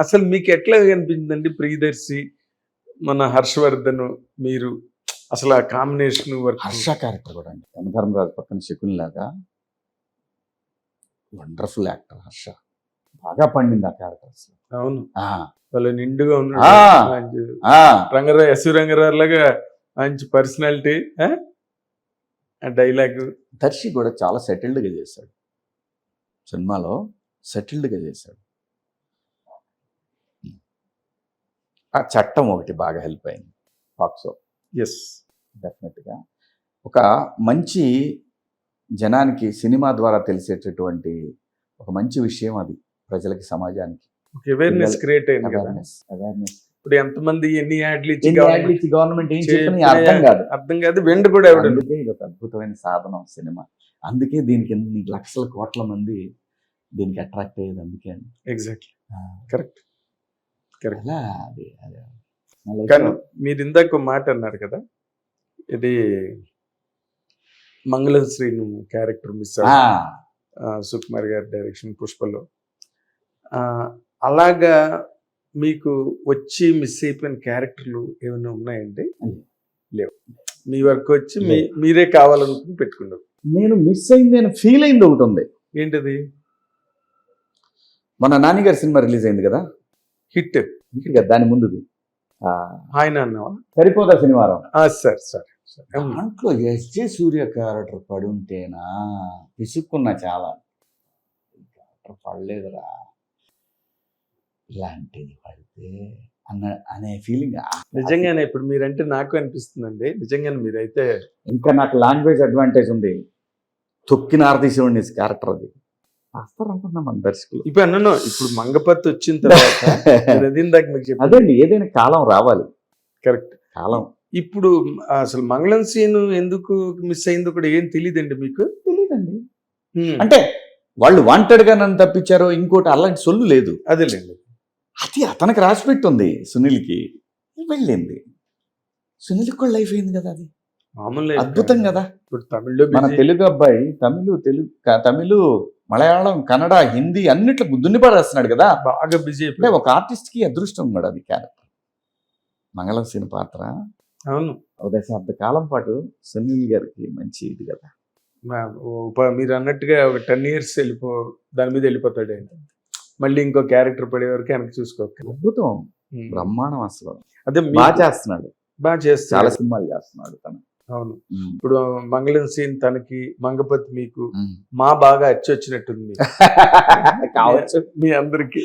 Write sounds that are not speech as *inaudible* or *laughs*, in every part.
అసలు మీకు ఎట్లా అనిపించిందండి ప్రియదర్శి మన హర్షవర్ధన్ మీరు? అసలు ఆ కాంబినేషన్ వర్క్? హర్ష క్యారెక్టర్ కూడా అండి. యమధర్మరాజు పక్కన శకుని లాగా వండర్ఫుల్ యాక్టర్ హర్ష. బాగా పండింది ఆ క్యారెక్టర్ అసలు. అవును. వాళ్ళు నిండుగా. ఉన్నాడు. రంగరావు ఎస్ రంగరావు లాగా మంచి పర్సనాలిటీ డైలాగ్. దర్శి కూడా చాలా సెటిల్డ్గా చేశాడు. సినిమాలో సెటిల్డ్గా చేశాడు. ఆ చట్టం ఒకటి బాగా హెల్ప్ అయింది. పాక్సో. ఎస్ డెఫినెట్గా ఒక మంచి జనానికి సినిమా ద్వారా తెలిసేటటువంటి ఒక మంచి విషయం అది ప్రజలకి సమాజానికి. అవేర్నెస్ క్రియేట్ అయింది అవేర్నెస్ అవేర్నెస్ ఇప్పుడు ఎంతమంది ఎన్ని యాడ్లు ఇచ్చి గవర్నమెంట్ ఏం చెప్పినా అర్థం కాదు. అర్థం కాదు వెండి కూడా అందుకే ఇది ఒక అద్భుతమైన సాధనం సినిమా. అందుకే దీనికి లక్షల కోట్ల మంది దీనికి అట్రాక్ట్ అయ్యేది అందుకే అండి. ఎగ్జాక్ట్లీ కరెక్ట్ అలా అది అది. నా life కానీ మీరు ఇందాక మాట అన్నారు కదా ఇది మంగళం శ్రీను క్యారెక్టర్ మిస్ సుకుమార్ గారి డైరెక్షన్ పుష్పలో. అలాగా మీకు వచ్చి మిస్ అయిపోయిన క్యారెక్టర్లు ఏమైనా ఉన్నాయండి? లేవు. లేవు. మీ వరకు వచ్చి మీ మీరే కావాలనుకుని పెట్టుకున్నారు. నేను మిస్ అయింది నేను ఫీల్ అయింది ఒకటి ఉంది. ఏంటది? మన నాన్నగారి సినిమా రిలీజ్ అయింది కదా? హిట్. హిట్ కదా దాని ముందుది. ఆయన అన్నావా? సరిపోదా శనివారం సార్ సార్ దాంట్లో ఎస్జే సూర్య క్యారెక్టర్ పడి ఉంటేనా? పిసుక్కున్నా చాలా. క్యారెక్టర్ పడలేదురా. ఇలాంటిది పడితే అన్న అనే ఫీలింగ్ నిజంగానే ఇప్పుడు మీరంటే నాకు అనిపిస్తుందండి. నిజంగానే మీరైతే ఇంకా నాకు లాంగ్వేజ్ అడ్వాంటేజ్ ఉంది. తొక్కిన ఆర్తీసేవాడిని క్యారెక్టర్ అది. వస్తారనుకున్నా మన దర్శకులు. ఇప్పుడు అన్నాను ఇప్పుడు మంగపత్తి వచ్చిన తర్వాత *laughs* అది ఇందాక మీకు చెప్పాను అదండి ఏదైనా కాలం రావాలి. కరెక్ట్. కాలం. ఇప్పుడు అసలు మంగళం సీన్ ఎందుకు మిస్ అయిందో కూడా ఏం తెలియదండి మీకు? తెలియదండి. అంటే వాళ్ళు వాంటెడ్గా నన్ను తప్పించారో ఇంకోటి అలాంటి సొల్లు లేదు. అదేలేండి. అది అతనికి రాసి పెట్టుంది సునీల్కి. వెళ్ళింది. సునీల్కి కూడా లైఫ్ అయింది కదా అది. మామూలు అద్భుతం కదా. ఇప్పుడు తమిళ్ళో మన. తెలుగు అబ్బాయి తమిళ్ తెలుగు తమిళ్ మలయాళం కన్నడ హిందీ అన్నిట్లో దున్ని పడేస్తున్నాడు కదా. బాగా బిజీ అంటే ఒక ఆర్టిస్ట్కి అదృష్టం ఉన్నాడు అది క్యారెక్టర్. మంగళం సీన్ పాత్ర. అవును. ఒక దశాబ్ద కాలం పాటు సునీల్ గారికి మంచి ఇది కదా. మీరు అన్నట్టుగా ఒక టెన్ ఇయర్స్ వెళ్ళిపో దాని మీద వెళ్ళిపోతాడు మళ్ళీ ఇంకో క్యారెక్టర్ పడే వరకు వెనక్కి చూసుకోవాలి అద్భుతం. బ్రహ్మాండం అసలు. అదే బాగా చేస్తున్నాడు. బాగా చాలా చేస్తారు సినిమాలు చేస్తున్నాడు తను. అవును. ఇప్పుడు మంగళం సీన్ తనకి మంగపతి మీకు. మా బాగా అచ్చి వచ్చినట్టుంది మీకు. *laughs* కావచ్చు. మీ అందరికి.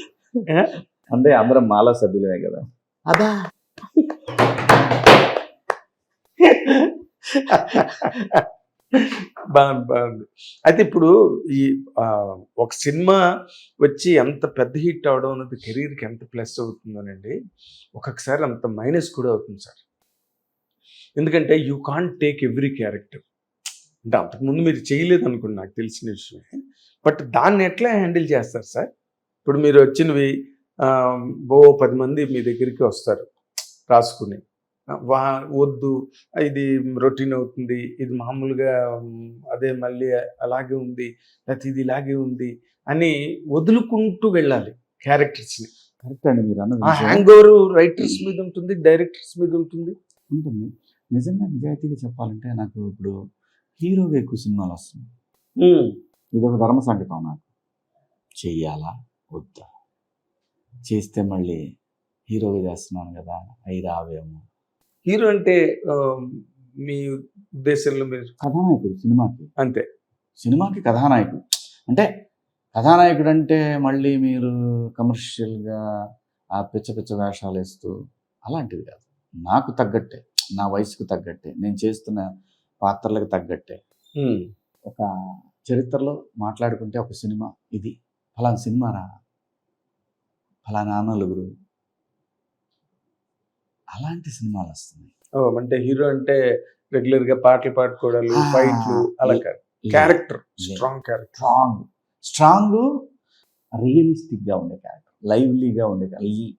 అంటే అందరం మాలో సభ్యులమే కదా. అదా బాగుంది బాగుంది. అయితే ఇప్పుడు ఈ ఒక సినిమా వచ్చి ఎంత పెద్ద హిట్ అవడం అనేది కెరీర్కి ఎంత ప్లస్ అవుతుందోనండి. ఒక్కొక్కసారి అంత మైనస్ కూడా అవుతుంది సార్. ఎందుకంటే you can't take every character అంటే అంతకుముందు మీరు చేయలేదు అనుకోండి నాకు తెలిసిన విషయమే. బట్ దాన్ని ఎట్లా హ్యాండిల్ చేస్తారు సార్? ఇప్పుడు మీరు వచ్చినవి ఓ పది మంది మీ దగ్గరికి వస్తారు రాసుకుని. వా వద్దు ఇది రొటీన్ అవుతుంది ఇది మామూలుగా అదే మళ్ళీ అలాగే ఉంది లేకపోతే ఇది ఇలాగే ఉంది అని వదులుకుంటూ వెళ్ళాలి క్యారెక్టర్స్ని కరెక్ట్ అండి మీరు. హ్యాంగ్ ఓవర్ రైటర్స్ మీద ఉంటుంది డైరెక్టర్స్ మీద ఉంటుంది. ఉంటుంది. నిజంగా నిజాయితీగా చెప్పాలంటే నాకు ఇప్పుడు హీరోగా ఎక్కువ సినిమాలు వస్తున్నాయి. ఇది ఒక ధర్మ సంకటం నాకు. చెయ్యాలా? వద్దా? చేస్తే మళ్ళీ హీరోగా చేస్తున్నాను కదా అయి రావేమో హీరో అంటే మీ ఉద్దేశంలో మీరు కథానాయకుడు సినిమాకి. అంతే. సినిమాకి కథానాయకుడు. అంటే కథానాయకుడు అంటే మళ్ళీ మీరు కమర్షియల్గా ఆ పిచ్చ పిచ్చ వేషాలు వేస్తూ అలాంటిది కాదు. నాకు తగ్గట్టే. నా వయసుకు తగ్గట్టే నేను చేస్తున్న పాత్రలకు తగ్గట్టే. ఒక చరిత్రలో మాట్లాడుకుంటే ఒక సినిమా ఇది. ఫలానా సినిమా రా. ఫలానా నలుగురు. అలాంటి సినిమాలు వస్తున్నాయి. ఓ, అంటే హీరో అంటే రెగ్యులర్గా పాటలు పాడుకోవడాలు ఫైట్లు అలా character strong character. Strong. Strong రియలిస్టిక్గా ఉండే క్యారెక్టర్. లైవ్లీగా ఉండే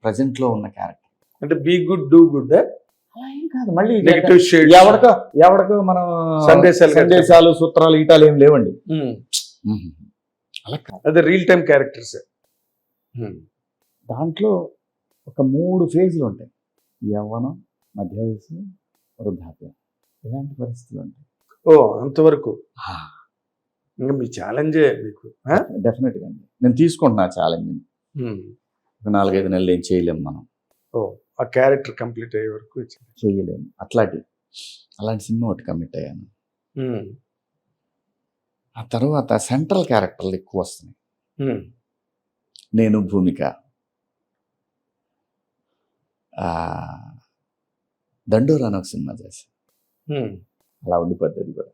ప్రజెంట్లో ఉన్న క్యారెక్టర్. అంటే బీ గుడ్ డూ గుడ్ అలా ఏం కాదు మళ్ళీ నెగిటివ్ షేడ్ ఎవడికో ఎవడికో మనం సందేశాలు. సందేశాలు సూత్రాలు ఈటాలు ఏం లేవండి. అలా కాదు. అదే రియల్ టైం క్యారెక్టర్స్ దాంట్లో ఒక మూడు ఫేజ్లు ఉంటాయి. యవ్వనం మధ్య వయసు వృద్ధాప్యం. ఇలాంటి పరిస్థితులు ఉంటాయి. ఓ అంతవరకు. ఇంకా మీ ఛాలెంజే మీకు? డెఫినెట్గా అండి. నేను తీసుకుంటున్నా ఛాలెంజ్ని. ఒక నాలుగైదు నెలలు ఏం చేయలేము మనం. ఓ. ఆ క్యారెక్టర్ కంప్లీట్ అయ్యే వరకు. చేయలేము అట్లాంటి అలాంటి సినిమా ఒకటి కమిట్ అయ్యాను. ఆ తర్వాత సెంట్రల్ క్యారెక్టర్లు ఎక్కువ వస్తున్నాయి. నేను భూమిక. దండోరా అని ఒక సినిమా చేశాను. అలా ఉండిపోద్ది అది కూడా.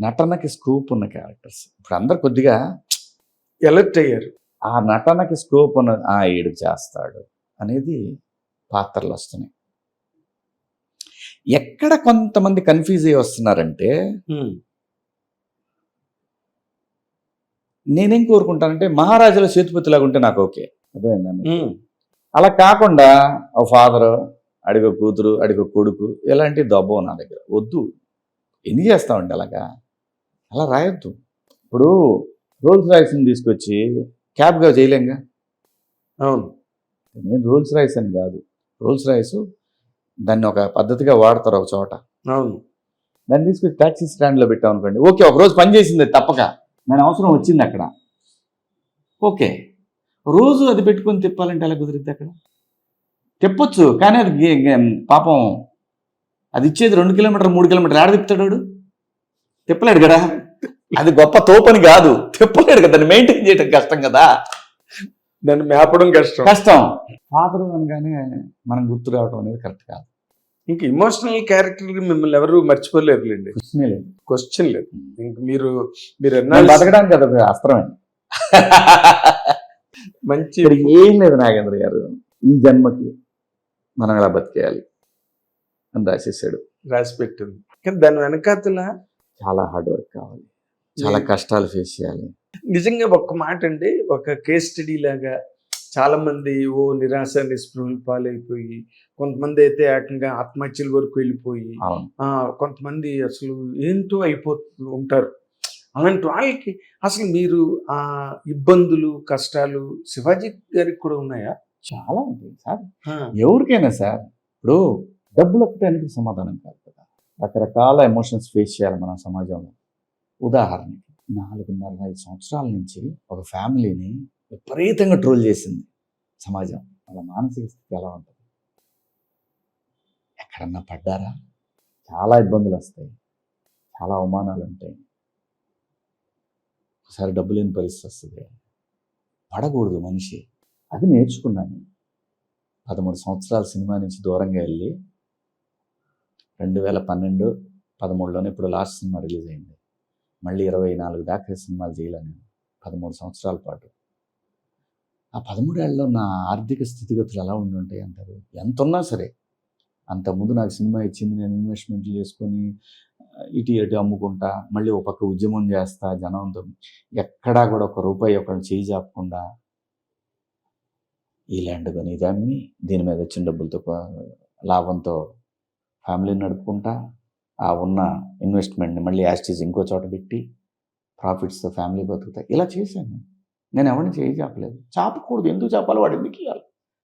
నటనకి స్కోప్ ఉన్న క్యారెక్టర్స్ ఇప్పుడు అందరు కొద్దిగా ఎలర్ట్ అయ్యారు. ఆ నటనకి స్కోప్ ఉన్న ఆ ఈడు చేస్తాడు. అనేది పాత్రలు వస్తున్నాయి. ఎక్కడ కొంతమంది కన్ఫ్యూజ్ అయ్యి వస్తున్నారంటే. నేనేం కోరుకుంటానంటే మహారాజుల సేతుపతిలాగా ఉంటే నాకు ఓకే. అర్థమైందండి. అలా కాకుండా ఓ ఫాదర్ అడిగో కూతురు అడిగో కొడుకు ఇలాంటి దబ్బం నా దగ్గర. వద్దు. ఎన్ని చేస్తామండి అలాగా? అలా రాయొద్దు. ఇప్పుడు రోల్స్ రాయిస్ని తీసుకొచ్చి క్యాబ్గా చేయలేంగా? అవును. నేను రోల్స్ రాయిస్ అని కాదు. రోల్స్ రాయిస్ దాన్ని ఒక పద్ధతిగా వాడతారు ఒక చోట. అవును. దాన్ని తీసుకొచ్చి ట్యాక్సీ స్టాండ్లో పెట్టాం అనుకోండి. ఓకే ఒక రోజు పని చేసింది అది తప్పక. దాని అవసరం వచ్చింది అక్కడ. ఓకే. రోజు అది పెట్టుకొని తిప్పాలంటే ఎలా కుదిరిద్ది అక్కడ? తిప్పొచ్చు కానీ అది పాపం అది ఇచ్చేది రెండు కిలోమీటర్ మూడు కిలోమీటర్ ఆడ తిప్పుతాడు వాడు? తిప్పలేడు కదా. అది గొప్ప తోపని కాదు. తిప్పలేడు కదా దాన్ని మెయింటైన్ చేయడం కష్టం కదా. దాన్ని మేపడం కష్టం. కష్టం. ఫాదర్ అనగానే మనం గుర్తు రావడం అనేది కరెక్ట్ కాదు. ఇంక ఇమోషనల్ క్యారెక్టర్ మిమ్మల్ని ఎవరు మర్చిపోలేరులేండి. క్వశ్చనే లేదు. క్వశ్చన్ లేదు. ఇంక మీరు మీరు బతకడానికి ఒక అస్త్రమే. *laughs* మంచి ఏం లేదు నాగేంద్ర గారు. ఈ జన్మకి మనం ఎలా బతికేయాలి అని రాసేసాడు. రాసి పెట్టింది కానీ దాని వెనకాతల చాలా హార్డ్ వర్క్ కావాలి. చాలా కష్టాలు ఫేస్ చేయాలి. నిజంగా ఒక్క మాట అండి ఒక కేస్ స్టడీ లాగా చాలా మంది ఓ నిరాశ నిస్పృహలు పాలైపోయి కొంతమంది అయితే ఏకంగా ఆత్మహత్యల వరకు వెళ్ళిపోయి కొంతమంది అసలు ఏంటో అయిపోతూ ఉంటారు. అలాంటి వాళ్ళకి అసలు మీరు ఆ ఇబ్బందులు కష్టాలు శివాజీ గారికి కూడా ఉన్నాయా? చాలా ఉంటాయి సార్. ఎవరికైనా సార్ ఇప్పుడు డబ్బులు ఒకటే అన్నిటికీ సమాధానం కాదు కదా. రకరకాల ఎమోషన్స్ ఫేస్ చేయాలి మన సమాజంలో. ఉదాహరణకి నాలుగున్నర ఐదు సంవత్సరాల నుంచి ఒక ఫ్యామిలీని విపరీతంగా ట్రోల్ చేసింది సమాజం. వాళ్ళ మానసిక స్థితి ఎలా ఉంటుంది? ఎక్కడన్నా పడ్డారా? చాలా ఇబ్బందులు వస్తాయి. చాలా అవమానాలు ఉంటాయి. ఒకసారి డబ్బు లేని పరిస్థితి వస్తుంది. పడకూడదు మనిషి. అది నేర్చుకున్నాను. పదమూడు సంవత్సరాల సినిమా నుంచి దూరంగా వెళ్ళి రెండు వేల పన్నెండు పదమూడులోనే ఇప్పుడు లాస్ట్ సినిమా రిలీజ్ అయింది. మళ్ళీ ఇరవై నాలుగు దాకా సినిమాలు చేయలేను. నేను పదమూడు సంవత్సరాల పాటు. ఆ పదమూడేళ్ళలో నా ఆర్థిక స్థితిగతులు ఎలా ఉండి ఉంటాయి అంటారు? ఎంత ఉన్నా సరే. అంత ముందు నాకు సినిమా ఇచ్చింది నేను ఇన్వెస్ట్మెంట్లు చేసుకొని ఇటు ఇటు అటు అమ్ముకుంటా మళ్ళీ ఒక పక్క ఉద్యమం చేస్తా జనంతో ఎక్కడా కూడా ఒక రూపాయి ఒకరిని చేయి చాపకుండా ఈ ల్యాండ్ కొని ఇది అమ్మి దీని మీద వచ్చిన డబ్బులతో లాభంతో ఫ్యామిలీని నడుపుకుంటా ఆ ఉన్న ఇన్వెస్ట్మెంట్ని మళ్ళీ యాస్టీస్ ఇంకో చోట పెట్టి ప్రాఫిట్స్తో ఫ్యామిలీ బతుకుతాయి ఇలా చేశాను నేను. ఎవరిని చేయి చాపలేదు. చాపకూడదు. ఎందుకు చెప్పాలి వాడు ఎందుకు ఇవ్వాలి